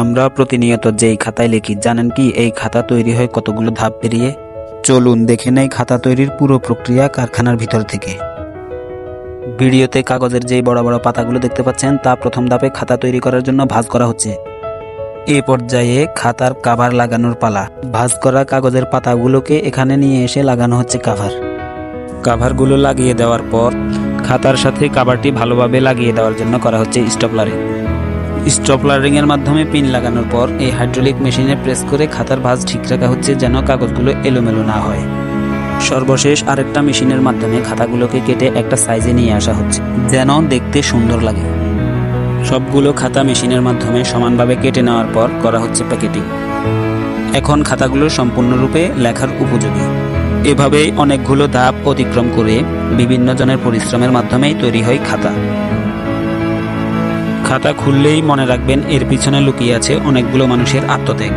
আমরা প্রতিনিয়ত যেই খাতায় লিখি, জানেন কি এই খাতা তৈরি হয় কতগুলো ধাপ পেরিয়ে? চলুন দেখে নেই খাতা তৈরির পুরো প্রক্রিয়া কারখানার ভিতর থেকে। ভিডিওতে কাগজের যেই বড় বড় পাতাগুলো দেখতে পাচ্ছেন, তা প্রথম ধাপে খাতা তৈরি করার জন্য ভাঁজ করা হচ্ছে। এ পর্যায়ে খাতার কাভার লাগানোর পালা। ভাঁজ করা কাগজের পাতাগুলোকে এখানে নিয়ে এসে লাগানো হচ্ছে কাভার কাভারগুলো লাগিয়ে দেওয়ার পর খাতার সাথে কাভারটি ভালোভাবে লাগিয়ে দেওয়ার জন্য করা হচ্ছে স্টপলারিং স্টপলারিং এর মাধ্যমে পিন লাগানোর পর এই হাইড্রোলিক মেশিনে প্রেস করে খাতার ভাঁজ ঠিক রাখা হচ্ছে যেন কাগজগুলো এলোমেলো না হয়। সর্বশেষ আরেকটা মেশিনের মাধ্যমে খাতাগুলোকে কেটে একটা সাইজে নিয়ে আসা হচ্ছে, যেন দেখতে সুন্দর লাগে। সবগুলো খাতা মেশিনের মাধ্যমে সমানভাবে কেটে নেওয়ার পর করা হচ্ছে প্যাকেটিং। এখন খাতাগুলো সম্পূর্ণরূপে লেখার উপযোগী। এভাবেই অনেকগুলো ধাপ অতিক্রম করে বিভিন্ন জনের পরিশ্রমের মাধ্যমেই তৈরি হয় খাতা। খাতা খুললেই মনে রাখবেন এর পিছনে লুকিয়ে আছে অনেকগুলো মানুষের আত্মত্যাগ।